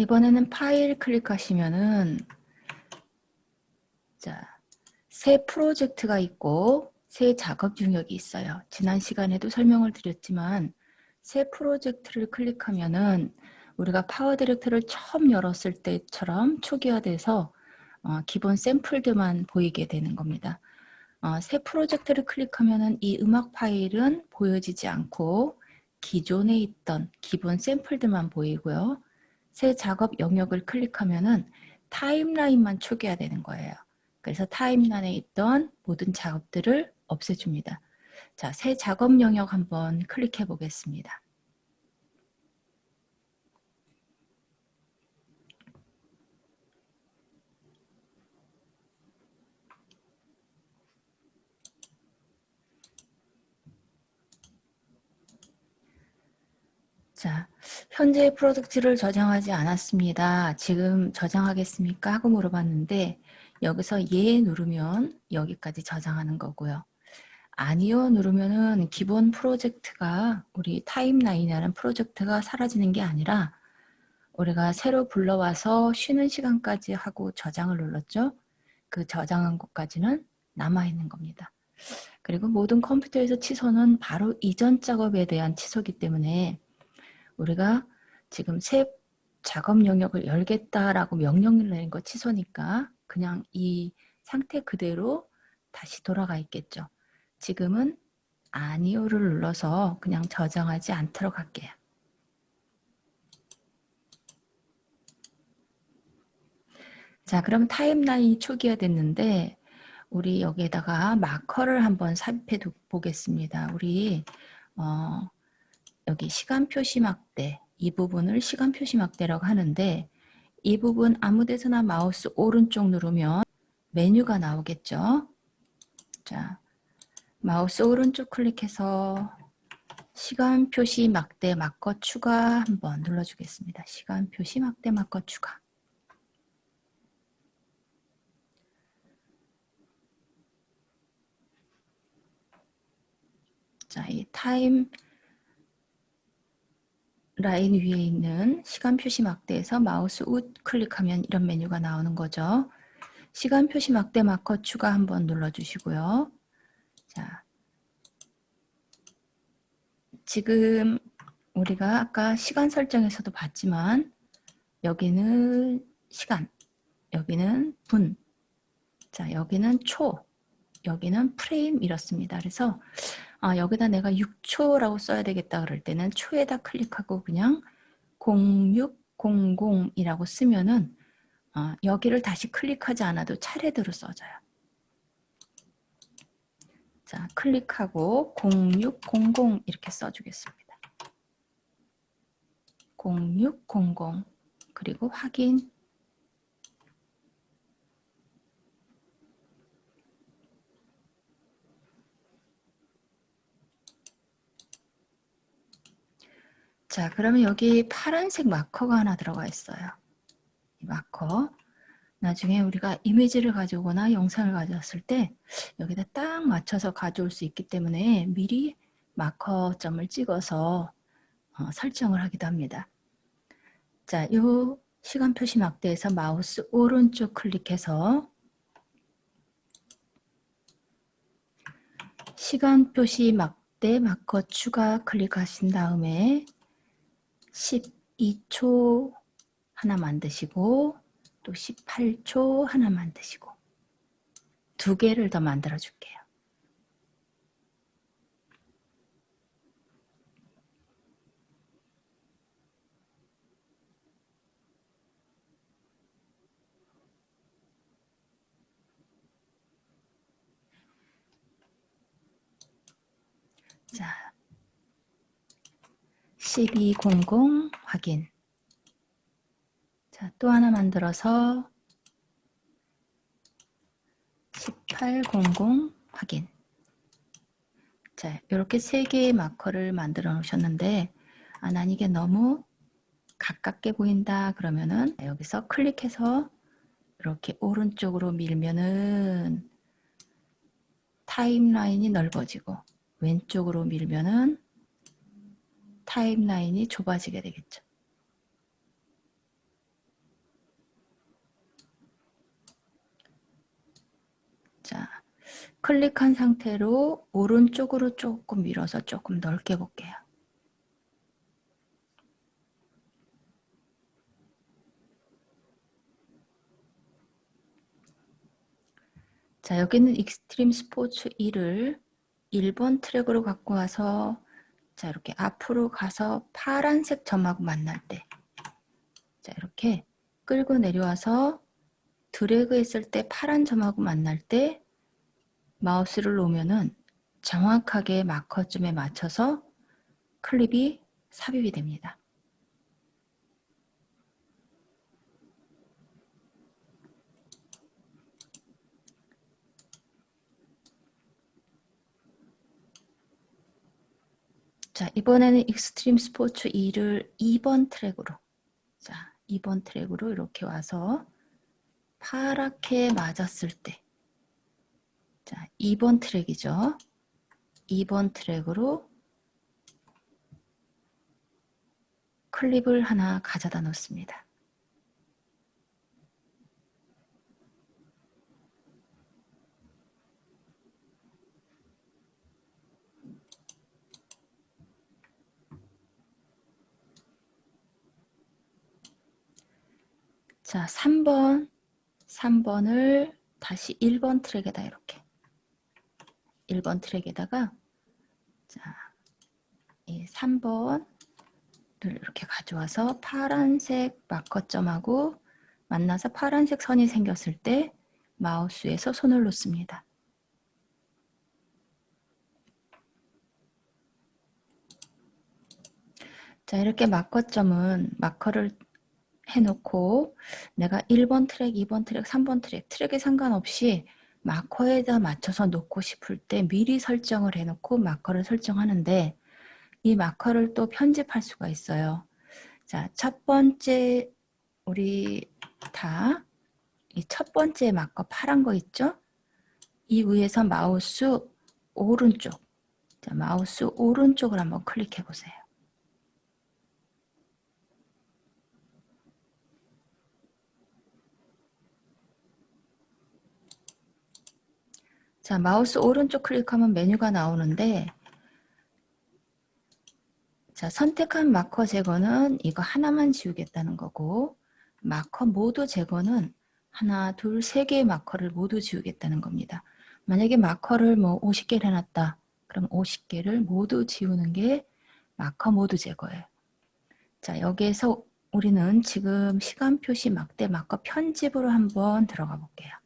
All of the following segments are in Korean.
이번에는 파일 클릭하시면은 자, 새 프로젝트가 있고 새 작업 영역이 있어요. 지난 시간에도 설명을 드렸지만 새 프로젝트를 클릭하면은 우리가 파워 디렉터를 처음 열었을 때처럼 초기화돼서 어, 기본 샘플들만 보이게 되는 겁니다. 어, 새 프로젝트를 클릭하면은 이 음악 파일은 보여지지 않고 기존에 있던 기본 샘플들만 보이고요. 새 작업 영역을 클릭하면은 타임라인만 초기화 되는 거예요. 그래서 타임라인에 있던 모든 작업들을 없애줍니다. 자, 새 작업 영역 한번 클릭해 보겠습니다. 자, 현재 프로덕트를 저장하지 않았습니다. 지금 저장하겠습니까? 하고 물어봤는데 여기서 예 누르면 여기까지 저장하는 거고요. 아니요 누르면은 기본 프로젝트가 우리 타임라인이라는 프로젝트가 사라지는 게 아니라 우리가 새로 불러와서 쉬는 시간까지 하고 저장을 눌렀죠. 그 저장한 곳까지는 남아있는 겁니다. 그리고 모든 컴퓨터에서 취소는 바로 이전 작업에 대한 취소기 때문에 우리가 지금 새 작업 영역을 열겠다라고 명령을 내린 거 취소니까 그냥 이 상태 그대로 다시 돌아가 있겠죠. 지금은 아니오를 눌러서 그냥 저장하지 않도록 할게요. 자, 그럼 타임라인이 초기화 됐는데 우리 여기에다가 마커를 한번 삽입해 보겠습니다. 우리 어, 여기 시간 표시 막대 이 부분을 시간 표시 막대라고 하는데 이 부분 아무 데서나 마우스 오른쪽 누르면 메뉴가 나오겠죠. 자, 마우스 오른쪽 클릭해서 시간 표시 막대 마커 추가 한번 눌러주겠습니다. 시간 표시 막대 마커 추가. 자, 이 타임 라인 위에 있는 시간 표시 막대에서 마우스 우 클릭하면 이런 메뉴가 나오는 거죠. 시간 표시 막대 마커 추가 한번 눌러주시고요. 자, 지금 우리가 아까 시간 설정에서도 봤지만 여기는 시간, 여기는 분, 자 여기는 초, 여기는 프레임 이렇습니다. 그래서 아, 여기다 내가 6초라고 써야 되겠다 그럴 때는 초에다 클릭하고 그냥 0600이라고 쓰면은 어, 여기를 다시 클릭하지 않아도 차례대로 써져요. 자, 클릭하고 0600 이렇게 써주겠습니다. 0600 그리고 확인 자, 그러면 여기 파란색 마커가 하나 들어가 있어요. 이 마커. 나중에 우리가 이미지를 가져오거나 영상을 가져왔을 때 여기다 딱 맞춰서 가져올 수 있기 때문에 미리 마커점을 찍어서 어, 설정을 하기도 합니다. 자, 요 시간 표시 막대에서 마우스 오른쪽 클릭해서 시간 표시 막대 마커 추가 클릭하신 다음에 12초 하나 만드시고 또 18초 하나 만드시고 두 개를 더 만들어 줄게요. 자, 1200 확인. 자, 또 하나 만들어서 1800 확인. 자, 이렇게 세 개의 마커를 만들어 놓으셨는데 아, 난 이게 너무 가깝게 보인다 그러면은 여기서 클릭해서 이렇게 오른쪽으로 밀면은 타임라인이 넓어지고 왼쪽으로 밀면은 타임라인이 좁아지게 되겠죠. 자, 클릭한 상태로 오른쪽으로 조금 밀어서 조금 넓게 볼게요. 자, 여기는 익스트림 스포츠 1을 1번 트랙으로 갖고 와서 자, 이렇게 앞으로 가서 파란색 점하고 만날 때 자, 이렇게 끌고 내려와서 드래그 했을 때 파란 점하고 만날 때 마우스를 놓으면은 정확하게 마커점에 맞춰서 클립이 삽입이 됩니다. 자, 이번에는 익스트림 스포츠 2를 2번 트랙으로 자, 2번 트랙으로 이렇게 와서 파랗게 맞았을 때 자, 2번 트랙이죠. 2번 트랙으로 클립을 하나 가져다 놓습니다. 자, 3번, 3번을 다시 1번 트랙에다 이렇게 1번 트랙에다가 자, 이 3번을 이렇게 가져와서 파란색 마커점하고 만나서 파란색 선이 생겼을 때 마우스에서 손을 놓습니다. 자, 이렇게 마커점은 마커를 해놓고 내가 1번 트랙, 2번 트랙, 3번 트랙, 트랙에 상관없이 마커에다 맞춰서 놓고 싶을 때 미리 설정을 해놓고 마커를 설정하는데 이 마커를 또 편집할 수가 있어요. 자, 첫 번째 우리 다 이 첫 번째 마커 파란 거 있죠? 이 위에서 마우스 오른쪽 자, 마우스 오른쪽을 한번 클릭해 보세요. 자, 마우스 오른쪽 클릭하면 메뉴가 나오는데 자, 선택한 마커 제거는 이거 하나만 지우겠다는 거고 마커 모두 제거는 하나, 둘, 세 개의 마커를 모두 지우겠다는 겁니다. 만약에 마커를 뭐 50개를 해놨다. 그럼 50개를 모두 지우는 게 마커 모두 제거예요. 자, 여기에서 우리는 지금 시간 표시 막대 마커 편집으로 한번 들어가 볼게요.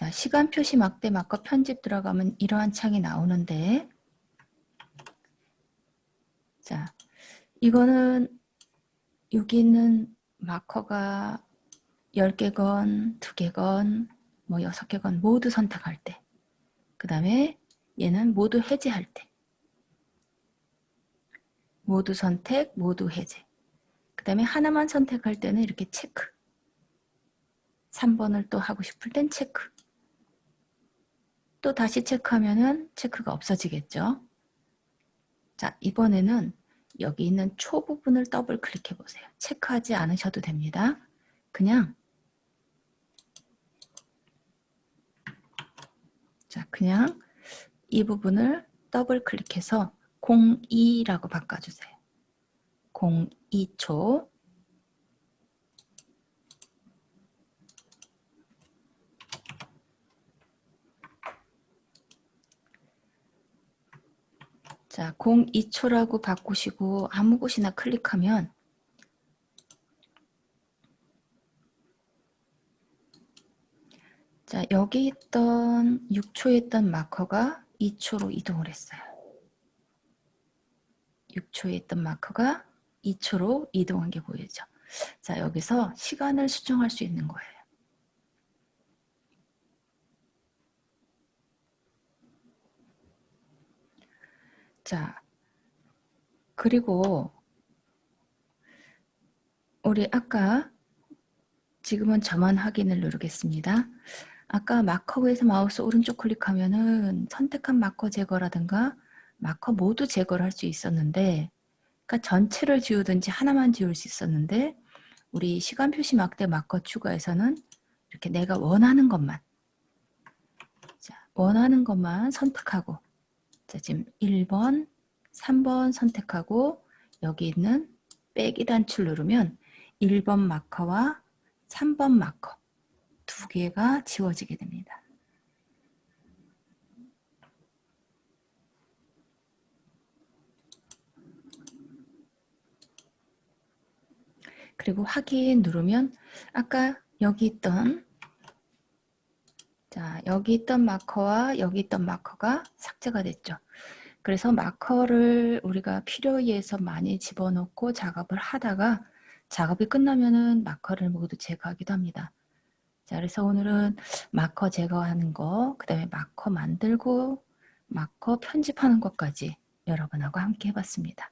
자, 시간 표시 막대 마커 편집 들어가면 이러한 창이 나오는데 자, 이거는 여기 있는 마커가 10개건, 2개건, 뭐 6개건 모두 선택할 때. 그 다음에 얘는 모두 해제할 때. 모두 선택, 모두 해제. 그 다음에 하나만 선택할 때는 이렇게 체크. 3번을 또 하고 싶을 땐 체크. 또 다시 체크하면은 체크가 없어지겠죠. 자, 이번에는 여기 있는 초 부분을 더블 클릭해 보세요. 체크하지 않으셔도 됩니다. 그냥 자, 그냥 이 부분을 더블 클릭해서 02라고 바꿔주세요. 02초 자, 02초라고 바꾸시고 아무 곳이나 클릭하면 자, 여기 있던 6초에 있던 마커가 2초로 이동을 했어요. 6초에 있던 마커가 2초로 이동한 게 보이죠. 자, 여기서 시간을 수정할 수 있는 거예요. 자, 그리고 우리 아까 지금은 저만 확인을 누르겠습니다. 아까 마커에서 마우스 오른쪽 클릭하면은 선택한 마커 제거라든가 마커 모두 제거를 할 수 있었는데 그러니까 전체를 지우든지 하나만 지울 수 있었는데 우리 시간 표시 막대 마커 추가에서는 이렇게 내가 원하는 것만 자, 원하는 것만 선택하고 자, 지금 1번, 3번 선택하고 여기 있는 빼기 단추 누르면 1번 마커와 3번 마커 두 개가 지워지게 됩니다. 그리고 확인 누르면 아까 여기 있던 자 여기 있던 마커와 여기 있던 마커가 삭제가 됐죠. 그래서 마커를 우리가 필요에 의해서 많이 집어넣고 작업을 하다가 작업이 끝나면은 마커를 모두 제거하기도 합니다. 자, 그래서 오늘은 마커 제거하는 거, 그 다음에 마커 만들고 마커 편집하는 것까지 여러분하고 함께 해봤습니다.